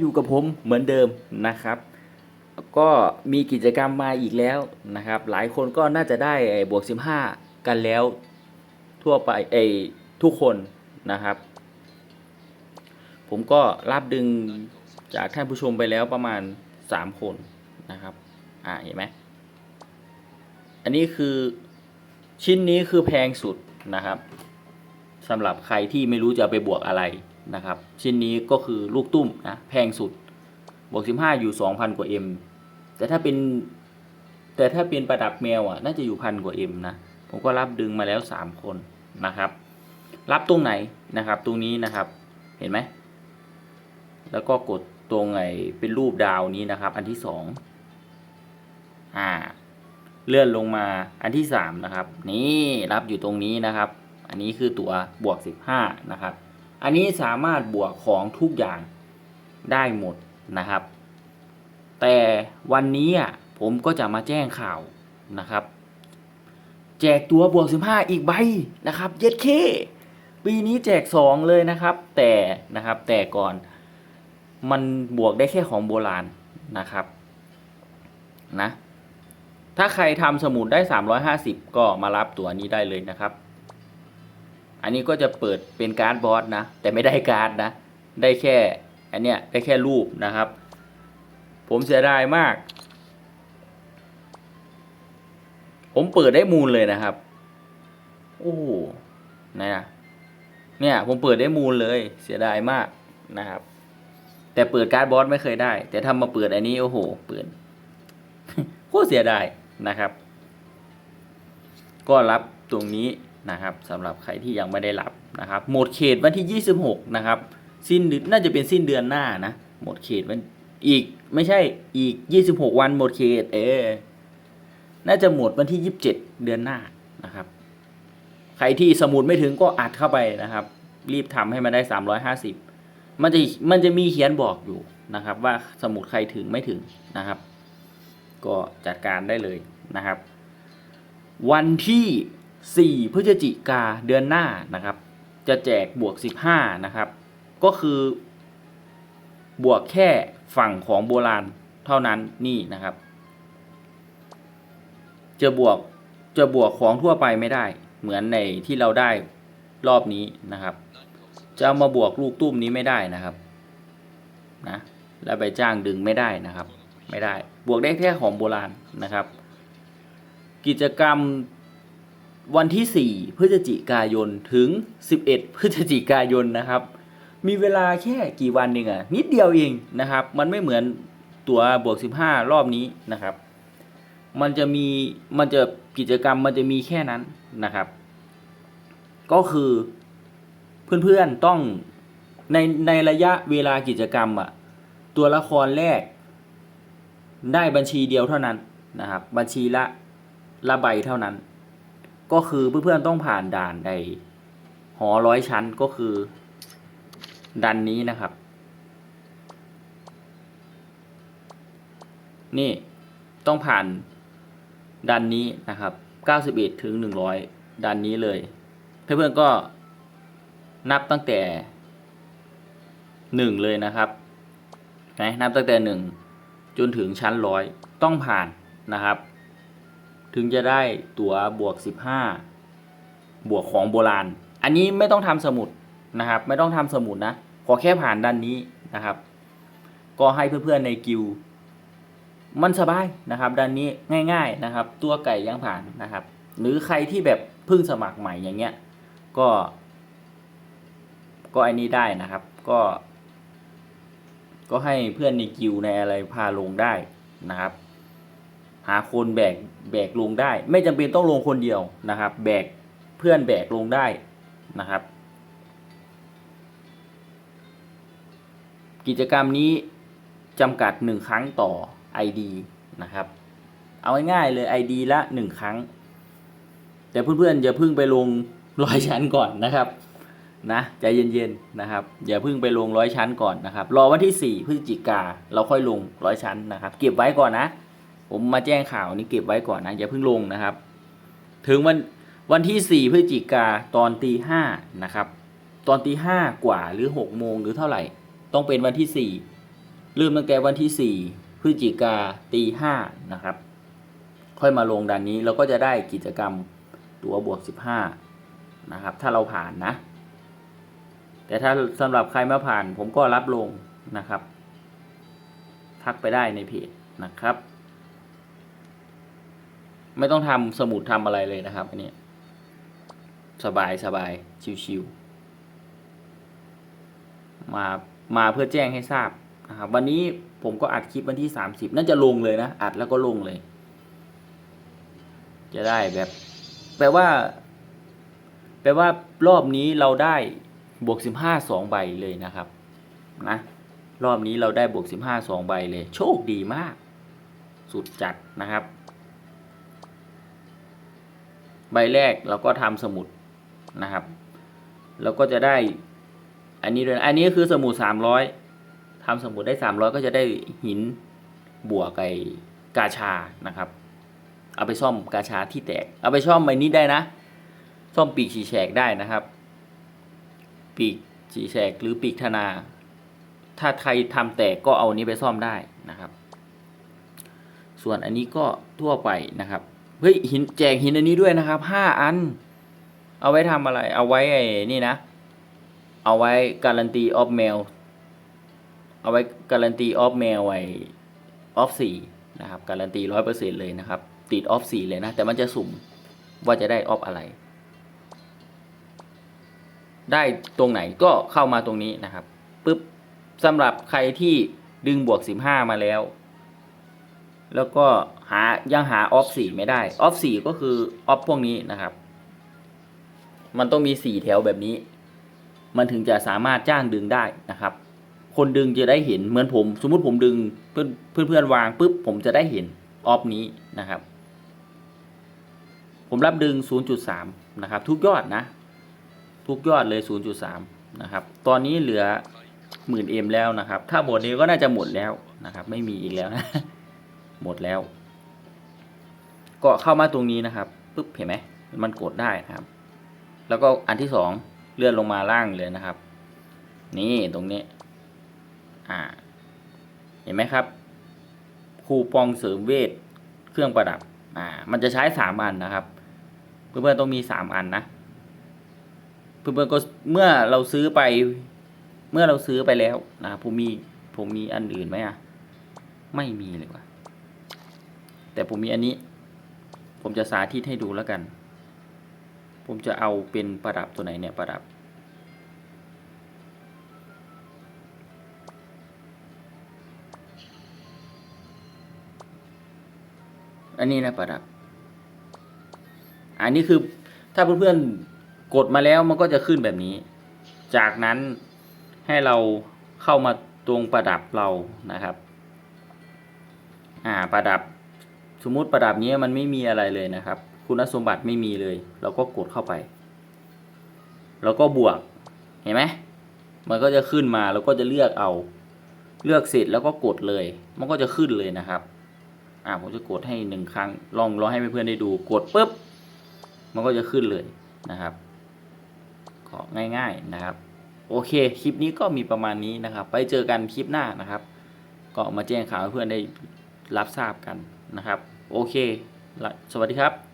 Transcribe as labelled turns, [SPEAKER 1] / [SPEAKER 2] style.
[SPEAKER 1] อยู่กับผมเหมือนเดิมนะครับ ก็มีกิจกรรมมาอีกแล้วนะครับ หลายคนก็น่าจะได้ไอ้บวก 15 กันแล้วทั่วไปไอ้ทุกคนนะครับ ผมก็รับดึงจากท่านผู้ชมไปแล้วประมาณ 3 คนนะครับ อ่าเห็นไหมอันนี้คือชิ้นนี้คือแพงสุดนะครับสำหรับใครที่ไม่รู้จะไปบวกอะไร นะครับชิ้นนี้ก็คือลูกตุ้มนะแพงสุดบวก15 อยู่ 2,000 กว่า M แต่ถ้าเป็นแต่ถ้าเป็นประดับแมวอะน่าจะอยู่พันกว่า M นะผมก็รับดึงมาแล้ว 3 คนนะครับ รับตรงไหนนะครับ ตรงนี้นะครับเห็นไหมแล้วก็กดตรงไอ้เป็นรูปดาวนี้นะครับ อันที่สองอ่า เลื่อนลงมาอันที่สามนะครับ นี่รับอยู่ตรงนี้นะครับ อันนี้คือตัวบวกสิบห้านะครับ อันนี้สามารถบวกของทุกอย่างได้หมดนะครับ แต่วันนี้อะผมก็จะมาแจ้งข่าวนะครับ แจกตัวบวกสิบห้าอีกใบนะครับเย็ดเคปีนี้แจกสองเลยนะครับ แต่นะครับแต่ก่อนมันบวกได้แค่ของโบราณนะครับนะถ้าใครทำสมุดได้ 350 ก็มารับตัวนี้ได้เลยนะครับ อันนี้ก็จะเปิดเป็นการ์ดบอสนะ แต่ไม่ได้การ์ดนะ ได้แค่อันเนี้ยได้แค่รูปนะครับ ผมเสียดายมาก ผมเปิดได้มูลเลยนะครับ โอ้นะเนี่ยผมเปิดได้มูลเลยเสียดายมากนะครับ แต่เปิดการ์ดบอสไม่เคยได้ แต่ทำมาเปิดอันนี้โอ้โห เปิดโคตรเสียดายนะครับ ก็รับตรงนี้ นะครับสำหรับใครที่ยังไม่ได้รับนะครับ หมดเขตวันที่ 26 นะครับ สิ้นน่าจะเป็นสิ้นเดือนหน้านะ หมดเขตวันอีกไม่ใช่อีก 26 วันหมดเขต เออน่าจะหมดวันที่ 27 เดือนหน้านะครับ ใครที่สมุดไม่ถึงก็อัดเข้าไปนะครับ รีบทำให้มันได้ 350 มันจะมันจะมีเขียนบอกอยู่นะครับ ว่าสมุดใครถึงไม่ถึงนะครับ ก็จัดการได้เลยนะครับ วันที่ 4 พฤศจิกาเดือนหน้านะครับ จะแจกบวก 15 นะครับ ก็คือบวกแค่ฝั่งของโบราณเท่านั้นนี่นะครับ จะบวกจะบวกของทั่วไปไม่ได้ เหมือนในที่เราได้รอบนี้นะครับ จะเอามาบวกลูกตุ้มนี้ไม่ได้นะครับนะแล้วไปจ้างดึงไม่ได้นะครับ ไม่ได้บวกได้แค่ของโบราณนะครับ กิจกรรม วันที่ 4 พฤศจิกายนถึง 11 พฤศจิกายนนะครับ มีเวลาแค่กี่วันเองอะนิดเดียวเองนะครับ มันไม่เหมือนตัวบวก 15 รอบนี้นะครับ มันจะมีมันจะกิจกรรมมันจะมีแค่นั้นนะครับ ก็คือเพื่อนๆต้องในในระยะเวลากิจกรรมอะตัวละครแรก ได้บัญชีเดียวเท่านั้นนะครับ บัญชีละละใบเท่านั้น ก็คือเพื่อนๆต้องผ่านด่านในหอร้อยชั้นก็คือดันนี้นะครับ นี่ต้องผ่านดันนี้นะครับ 91 ถึง 100 ดันนี้เลย เพื่อนๆก็นับตั้งแต่หนึ่งเลยนะครับนะนับตั้งแต่หนึ่งจนถึงชั้นร้อยต้องผ่านนะครับ ถึงจะได้ตั๋วบวก 15 บวกของโบราณ อันนี้ไม่ต้องทำสมุดนะครับ ไม่ต้องทำสมุดนะ ขอแค่ผ่านด้านนี้นะครับ ก็ให้เพื่อนๆในกิวมันสบายนะครับ ด้านนี้ง่าย ๆนะครับ ตัวไก่ยังผ่านนะครับ หรือใครที่แบบเพิ่งสมัครใหม่อย่างเงี้ย ก็ ก็อันนี้ได้นะครับ ก็ ก็ให้เพื่อนในกิวในอะไรพาลงได้นะครับ หาคนแบกแบกลงได้ ไม่จำเป็นต้องลงคนเดียวนะครับ แบกเพื่อนแบกลงได้นะครับ กิจกรรมนี้จำกัดหนึ่งครั้งต่อ ID นะครับ เอาง่ายๆเลย ID ละหนึ่งครั้ง แต่เพื่อนๆอย่าพิ่งไปลงร้อยชั้นก่อนนะครับนะใจเย็นๆนะครับ อย่าเพิ่งไปลงร้อยชั้นก่อนนะครับ รอวันที่ 4 พฤศจิกาเราค่อยลงร้อยชั้นนะครับ เก็บไว้ก่อนนะ ผมมาแจ้งข่าวนี้เก็บไว้ก่อนนะอย่าเพิ่งลงนะครับ ถึงวันวันที่ 4 พฤศจิกาตอนตีห้านะครับ ตอนตีห้ากว่าหรือ6โมงหรือเท่าไหร่ ต้องเป็นวันที่เริ่มตั้งแต่วันที่สี่พฤศจิกาตีห้านะครับ ค่อยมาลงดันนี้เราก็จะได้กิจกรรมตัวบวกสิบห้านะครับ ถ้าเราผ่านนะ แต่ถ้าสำหรับใครไม่ผ่าน ผมก็รับลงนะครับ ทักไปได้ในเพจนะครับ ไม่ต้องทำสมุดทำอะไรเลยนะครับอันนี้สบายสบายชิวๆมามาเพื่อแจ้งให้ทราบนะครับวันนี้ผมก็อัดคลิปวันที่สามสิบน่าจะลงเลยนะ อัดแล้วก็ลงเลย จะได้แบบ แปลว่า แปลว่ารอบนี้เราได้บวกสิบห้าสองใบเลยนะครับ นะ รอบนี้เราได้บวกสิบห้าสองใบเลย โชคดีมาก สุดจัดนะครับ ใบแรกเราก็ทำสมุดนะครับ แล้วก็จะได้ อันนี้ด้วยนะอันนี้คือสมุดสามร้อยทำสมุดได้สามร้อยก็จะได้หินบวกไก่กาชานะครับ เอาไปซ่อมกาชาที่แตก เอาไปซ่อมใบนี้ได้นะ ซ่อมปีกฉีแฉกได้นะครับ ปีกฉีแฉกหรือปีกธนา ถ้าใครทำแตกก็เอานี้ไปซ่อมได้นะครับ ส่วนอันนี้ก็ทั่วไปนะครับ เฮ้ยหินแจกหินอันนี้ด้วยนะครับห้าอัน เอาไว้ทำอะไร เอาไว้ไอ้นี่นะ เอาไว้การันตีออฟเมลเอาไว้การันตีออฟเมลไว้ออฟสี่นะครับการันตีร้อยเปอร์เซ็นเลยนะครับ ติดออฟสี่เลยนะ แต่มันจะสุ่มว่าจะได้ออฟอะไร ได้ตรงไหนก็เข้ามาตรงนี้นะครับปุ๊บสำหรับใครที่ดึงบวกสิบห้ามาแล้ว แล้วก็ หายังหาออฟสี่ไม่ได้ออฟสี่ก็คือออฟพวกนี้นะครับ มันต้องมีสี่แถวแบบนี้ มันถึงจะสามารถจ้างดึงได้นะครับ คนดึงจะได้เห็นเหมือนผม สมมุติผมดึงเพื่อนเพื่อนเพื่อนวางปุ๊บผมจะได้เห็นออฟนี้นะครับ ผมรับดึง 0.3 นะครับ ทุกยอดนะ ทุกยอดเลย 0.3 นะครับ ตอนนี้เหลือหมื่นเอ็มแล้วนะครับ ถ้าหมดนี้ก็น่าจะหมดแล้วนะครับ ไม่มีอีกแล้วนะ หมดแล้ว ก็เข้ามาตรงนี้นะครับปุ๊บเห็นไหมมันกดได้นะครับ แล้วก็อันที่สองเลื่อนลงมาล่างเลยนะครับ นี่ตรงนี้ อ่า เห็นไหมครับ คูปองเสริมเวทเครื่องประดับ อ่า มันจะใช้สามอันนะครับ เพื่อนๆต้องมีสามอันนะ เพื่อนๆก็เมื่อเราซื้อไป เมื่อเราซื้อไปแล้วนะผมมีผมมีอันอื่นไหมอะ ไม่มีเลยว่ะแต่ผมมีอันนี้ ผมจะสาธิตให้ดูแล้วกัน ผมจะเอาเป็นประดับตัวไหนเนี่ยประดับ อันนี้นะประดับ อันนี้คือถ้าเพื่อนๆกดมาแล้วมันก็จะขึ้นแบบนี้ จากนั้นให้เราเข้ามาตรงประดับเรานะครับ อ่าประดับ สมมุติประดับนี้มันไม่มีอะไรเลยนะครับ คุณสมบัติไม่มีเลย เราก็กดเข้าไป แล้วก็บวกเห็นไหมมันก็จะขึ้นมาแล้วก็จะเลือกเอา เลือกเสร็จแล้วก็กดเลย มันก็จะขึ้นเลยนะครับ อ่าผมจะกดให้หนึ่งครั้ง ลองลองให้เพื่อนๆได้ดูกดปุ๊บมันก็จะขึ้นเลยนะครับก็ง่าย ๆนะครับ โอเคคลิปนี้ก็มีประมาณนี้นะครับ ไปเจอกันคลิปหน้านะครับ ก็มาแจ้งข่าวให้เพื่อนได้รับทราบกัน นะครับ โอเค สวัสดีครับ